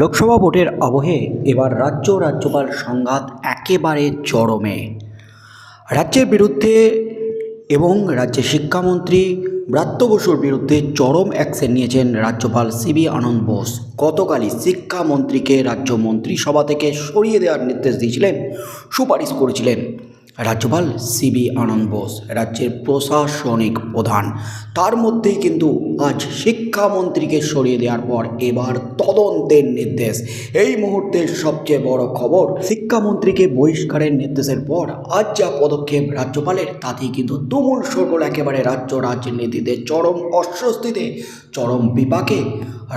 লোকসভা ভোটের আবহে এবার রাজ্য রাজ্যপাল সংঘাত একেবারে চরমে। রাজ্যের বিরুদ্ধে এবং রাজ্যের শিক্ষামন্ত্রী ব্রাত্য বসুর বিরুদ্ধে চরম অ্যাকশন নিয়েছেন রাজ্যপাল সিবি আনন্দ বোস। গতকালই শিক্ষামন্ত্রীকে রাজ্য মন্ত্রিসভা থেকে সরিয়ে দেওয়ার নির্দেশ দিয়েছিলেন, সুপারিশ করেছিলেন। রাজ্যপাল সিবি আনন্দ বোস, রাজ্যের প্রশাসনিক প্রধান। তার মধ্যেই কিন্তু আজ শিক্ষামন্ত্রীকে সরিয়ে দেওয়ার পর এবার তদন্তের নির্দেশ। এই মুহূর্তের সবচেয়ে বড় খবর, শিক্ষামন্ত্রীকে বহিষ্কারের নির্দেশের পর আজ যা পদক্ষেপ রাজ্যপালের, তাতেই কিন্তু তুমুল সরগোল একেবারে রাজ্য রাজনীতিতে চরম অস্বস্তিতে, চরম বিপাকে।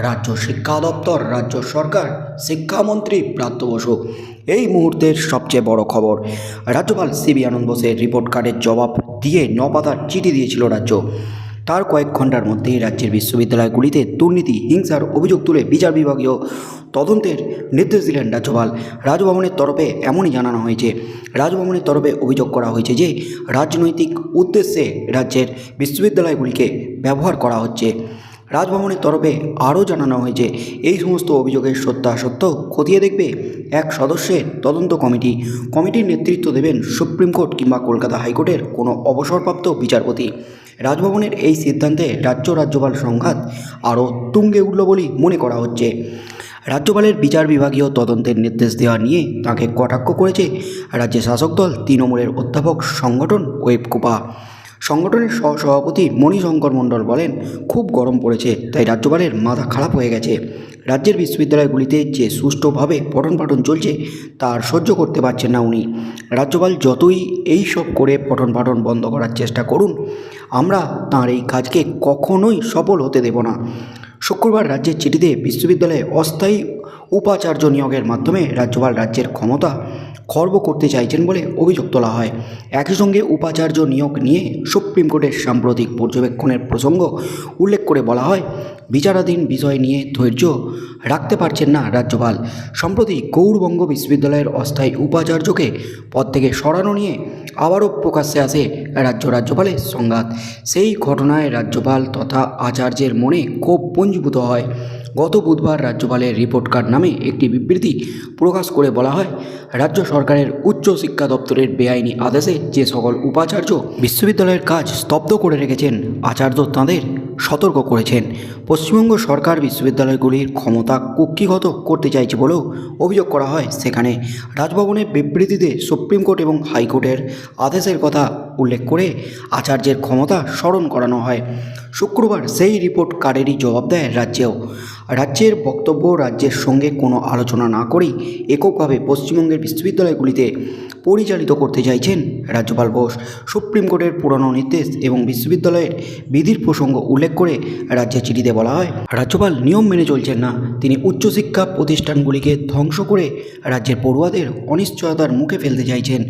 রাজ্য শিক্ষা দপ্তর, রাজ্য সরকার, শিক্ষামন্ত্রী প্রাপ্ত বসু। এই মুহূর্তের সবচেয়ে বড় খবর, রাজ্যপাল সিবি আনন্দ বোসের রিপোর্ট কার্ডের জবাব দিয়ে নপাতার চিঠি দিয়েছিল রাজ্য। তার কয়েক ঘণ্টার মধ্যেই রাজ্যের বিশ্ববিদ্যালয়গুলিতে দুর্নীতি, হিংসার অভিযোগ তুলে বিচার বিভাগীয় তদন্তের নির্দেশ দিলেন রাজ্যপাল। রাজভবনের তরফে এমনই জানানো হয়েছে। রাজভবনের তরফে অভিযোগ করা হয়েছে যে, রাজনৈতিক উদ্দেশ্যে রাজ্যের বিশ্ববিদ্যালয়গুলিকে ব্যবহার করা হচ্ছে। রাজভবনের তরফে আরও জানানো হয়েছে, এই সমস্ত অভিযোগের সত্যাসত্য খতিয়ে দেখবে এক সদস্যের তদন্ত কমিটি। কমিটির নেতৃত্ব দেবেন সুপ্রিম কোর্ট কিংবা কলকাতা হাইকোর্টের কোনো অবসরপ্রাপ্ত বিচারপতি। রাজভবনের এই সিদ্ধান্তে রাজ্য রাজ্যপাল সংঘাত আরও তুঙ্গে উঠল বলেই মনে করা হচ্ছে। রাজ্যপালের বিচার বিভাগীয় তদন্তের নির্দেশ দেওয়া নিয়ে তাকে কটাক্ষ করেছে রাজ্যের শাসক দল, তৃণমূলের অধ্যাপক সংগঠন ওয়েবকোপা। সংগঠনের সহসভাপতি মণিশঙ্কর মণ্ডল বলেন, খুব গরম পড়েছে, তাই রাজ্যপালের মাথা খারাপ হয়ে গেছে। রাজ্যের বিশ্ববিদ্যালয়গুলিতে যে সুষ্ঠুভাবে পঠন পাঠন চলছে তার সহ্য করতে পারছেন না উনি। রাজ্যপাল যতই এই সব করে পঠন পাঠন বন্ধ করার চেষ্টা করুন, আমরা তাঁর এই কাজকে কখনোই সফল হতে দেব না। শুক্রবার রাজ্যের চিঠিতে বিশ্ববিদ্যালয়ে অস্থায়ী উপাচার্য নিয়োগের মাধ্যমে রাজ্যপাল রাজ্যের ক্ষমতা খর্ব করতে চাইছেন বলে অভিযোগ তোলা হয়। একই সঙ্গে উপাচার্য নিয়োগ নিয়ে সুপ্রিম কোর্টের সাম্প্রতিক পর্যবেক্ষণের প্রসঙ্গ উল্লেখ করে বলা হয়, বিচারাধীন বিষয় নিয়ে ধৈর্য রাখতে পারছেন না রাজ্যপাল। সম্প্রতি গৌরবঙ্গ বিশ্ববিদ্যালয়ের অস্থায়ী উপাচার্যকে পদ থেকে সরানো নিয়ে আবারও প্রকাশ্যে আসে রাজ্য রাজ্যপালের সংঘাত। সেই ঘটনায় রাজ্যপাল তথা আচার্যের মনে ক্ষোভ পুঞ্জীভূত হয়। গত বুধবার রাজ্যপালের রিপোর্ট কার্ড নামে একটি বিবৃতি প্রকাশ করে বলা হয়, রাজ্য সরকারের উচ্চ শিক্ষা দপ্তরের বেআইনি আদেশে যে সকল উপাচার্য বিশ্ববিদ্যালয়ের কাজ স্তব্ধ করে রেখেছেন, আচার্য তাঁদের সতর্ক করেছেন। পশ্চিমবঙ্গ সরকার বিশ্ববিদ্যালয়গুলির ক্ষমতা কুক্ষিগত করতে চাইছে বলেও অভিযোগ করা হয়। সেখানে রাজভবনের বিবৃতিতে সুপ্রিম কোর্ট এবং হাইকোর্টের আদেশের কথা উল্লেখ করে আচার্যের ক্ষমতা স্মরণ করানো হয়। শুক্রবার সেই রিপোর্ট কার্ডেরই জবাব দেয় রাজ্যেও। রাজ্যের বক্তব্য রাজ্যের সঙ্গে কোনো আলোচনা না করেই এককভাবে পশ্চিমবঙ্গের বিশ্ববিদ্যালয়গুলিতে পরিচালিত করতে চাইছেন রাজ্যপাল বোস। সুপ্রিম কোর্টের পুরনো নির্দেশ এবং বিশ্ববিদ্যালয়ের বিধির প্রসঙ্গ উল্লেখ করে রাজ্যের চিঠিতে বলা হয়, রাজ্যপাল নিয়ম মেনে চলছেন না। তিনি উচ্চশিক্ষা প্রতিষ্ঠানগুলিকে ধ্বংস করে রাজ্যের পড়ুয়াদের অনিশ্চয়তার মুখে ফেলতে চাইছেন।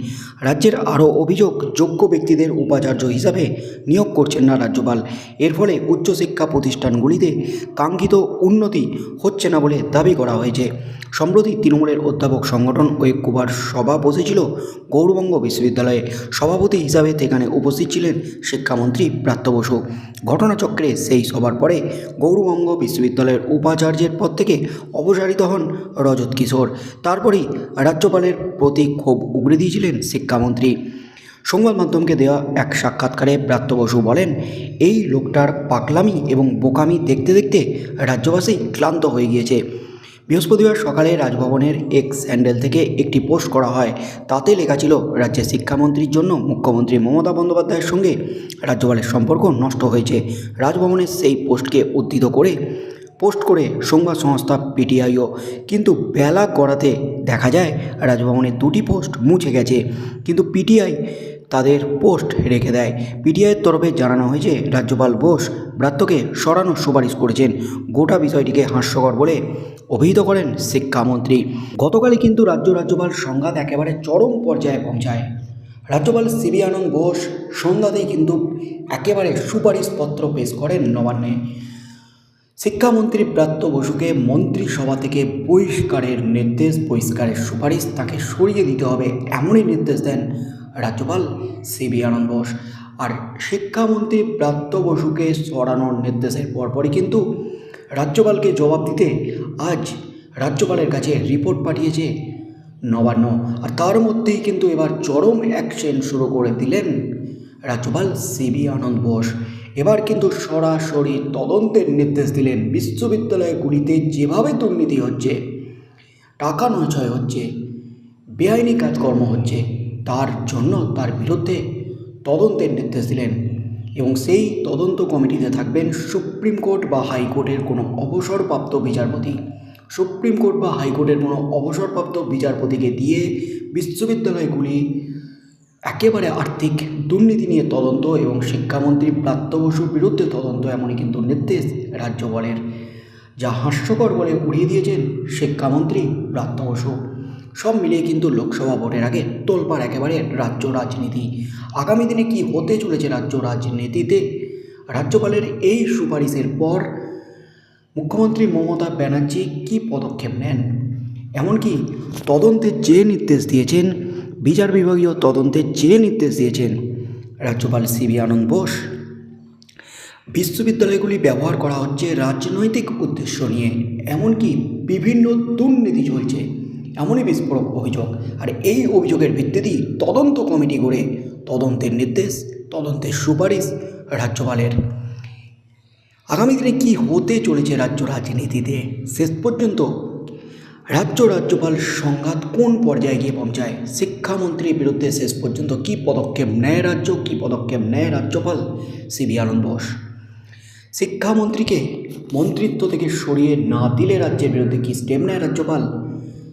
রাজ্যের আরও অভিযোগ, যোগ্য ব্যক্তিদের উপাচার্য হিসাবে নিয়োগ করছেন না রাজ্যপাল। এর ফলে উচ্চশিক্ষা প্রতিষ্ঠানগুলিতে কাঙ্ক্ষিত উন্নতি হচ্ছে না বলে দাবি করা হয়েছে। সম্প্রতি তৃণমূলের অধ্যাপক সংগঠন ঐক্যবার সভা বসেছিল গৌরবঙ্গ বিশ্ববিদ্যালয়ে সভাপতি হিসাবে সেখানে উপস্থিত ছিলেন শিক্ষামন্ত্রী প্রাত্য বসু। ঘটনাচক্রে সেই সভার পরে গৌরবঙ্গ বিশ্ববিদ্যালয়ের উপাচার্যের পদ থেকে অপসারিত হন রজত কিশোর। তারপরেই রাজ্যপালের প্রতি ক্ষোভ উগড়ে দিয়েছিলেন শিক্ষামন্ত্রী। সংবাদ মাধ্যমকে দেওয়া এক সাক্ষাৎকারে ব্রাত্য বসু বলেন, এই লোকটার পাকলামি এবং বোকামি দেখতে দেখতে রাজ্যবাসী ক্লান্ত হয়ে গিয়েছে। বৃহস্পতিবার সকালে রাজভবনের এক্স হ্যান্ডেল থেকে একটি পোস্ট করা হয়। তাতে লেখা ছিল, রাজ্যের শিক্ষামন্ত্রীর জন্য মুখ্যমন্ত্রী মমতা বন্দ্যোপাধ্যায়ের সঙ্গে রাজ্যপালের সম্পর্ক নষ্ট হয়েছে। রাজভবনের সেই পোস্টকে উদ্ধৃত করে, পোস্ট করে সংবাদ সংস্থা পিটিআইও। কিন্তু বেলা গড়াতে দেখা যায়, রাজভবনের দুটি পোস্ট মুছে গেছে। কিন্তু পিটিআই তাদের পোস্ট রেখে দেয়। পিটিআইয়ের তরফে জানানো হয়েছে, রাজ্যপাল বোস ব্রাত্যকে সরানোর সুপারিশ করেছেন। গোটা বিষয়টিকে হাস্যকর বলে অভিহিত করেন শিক্ষামন্ত্রী। গতকালই কিন্তু রাজ্য রাজ্যপাল সংঘাত একেবারে চরম পর্যায়ে পৌঁছায়। রাজ্যপাল সিবি আনন্দ বোস সন্ধ্যাতেই কিন্তু একেবারে সুপারিশপত্র পেশ করেন নবান্নে। শিক্ষামন্ত্রী ব্রাত্য বসুকে মন্ত্রিসভা থেকে বহিষ্কারের নির্দেশ, বহিষ্কারের সুপারিশ তাকে সরিয়ে দিতে হবে এমনই নির্দেশ দেন রাজ্যপাল সিবি আনন্দ বোস। আর শিক্ষামন্ত্রী ব্রাত্য বসুকে সরানোর নির্দেশের পরপরই কিন্তু রাজ্যপালকে জবাব দিতে আজ রাজ্যপালের কাছে রিপোর্ট পাঠিয়েছে নবান্ন। আর তার মধ্যেই কিন্তু এবার চরম অ্যাকশন শুরু করে দিলেন রাজ্যপাল সিবি আনন্দ বোস। এবার কিন্তু সরাসরি তদন্তের নির্দেশ দিলেন বিশ্ববিদ্যালয়গুলিতে যেভাবে দুর্নীতি হচ্ছে, টাকা নয়ছয় হচ্ছে, বেআইনি কাজকর্ম হচ্ছে। তার জন্য তার বিরুদ্ধে তদন্তের নির্দেশ দিলেন এবং সেই তদন্ত কমিটিতে থাকবেন সুপ্রিম কোর্ট বা হাইকোর্টের কোনো অবসরপ্রাপ্ত বিচারপতি। সুপ্রিম কোর্ট বা হাইকোর্টের কোনো অবসরপ্রাপ্ত বিচারপতিকে দিয়ে বিশ্ববিদ্যালয়গুলি একেবারে আর্থিক দুর্নীতি নিয়ে তদন্ত এবং শিক্ষামন্ত্রী প্রাপ্ত বসুর বিরুদ্ধে তদন্ত এমনই কিন্তু নির্দেশ রাজ্যপালের, যা হাস্যকর বলে উড়িয়ে দিয়েছেন শিক্ষামন্ত্রী ব্রাত্য বসু। সব মিলিয়ে কিন্তু লোকসভা ভোটের আগে তোলপাড় একেবারে রাজ্য রাজনীতি। আগামী দিনে কি হতে চলেছে রাজ্য রাজনীতিতে? রাজ্যপালের এই সুপারিশের পর মুখ্যমন্ত্রী মমতা ব্যানার্জি কী পদক্ষেপ নেন? এমনকি তদন্তের যে নির্দেশ দিয়েছেন, বিচার বিভাগীয় তদন্তের যে নির্দেশ দিয়েছেন রাজ্যপাল সিবি আনন্দ বোস, বিশ্ববিদ্যালয়গুলি ব্যবহার করা হচ্ছে রাজনৈতিক উদ্দেশ্য নিয়ে। এমনকি বিভিন্ন দুর্নীতি চলছে। এমনই বিস্ফোরক অভিযোগ। আর এই অভিযোগের ভিত্তিতেই তদন্ত কমিটি করে তদন্তের নির্দেশ, তদন্তের সুপারিশ রাজ্যপালের। আগামী দিনে কী হতে চলেছে রাজ্য রাজনীতিতে? শেষ পর্যন্ত রাজ্য রাজ্যপাল সংঘাত কোন পর্যায়ে গিয়ে পৌঁছায়? শিক্ষামন্ত্রীর বিরুদ্ধে শেষ পর্যন্ত কী পদক্ষেপ নেয় রাজ্য, কী পদক্ষেপ নেয় রাজ্যপাল সিবি আনন্দ বোস? শিক্ষামন্ত্রীকে মন্ত্রিত্ব থেকে সরিয়ে না দিলে রাজ্যের বিরুদ্ধে কী স্টেপ নেয় রাজ্যপাল?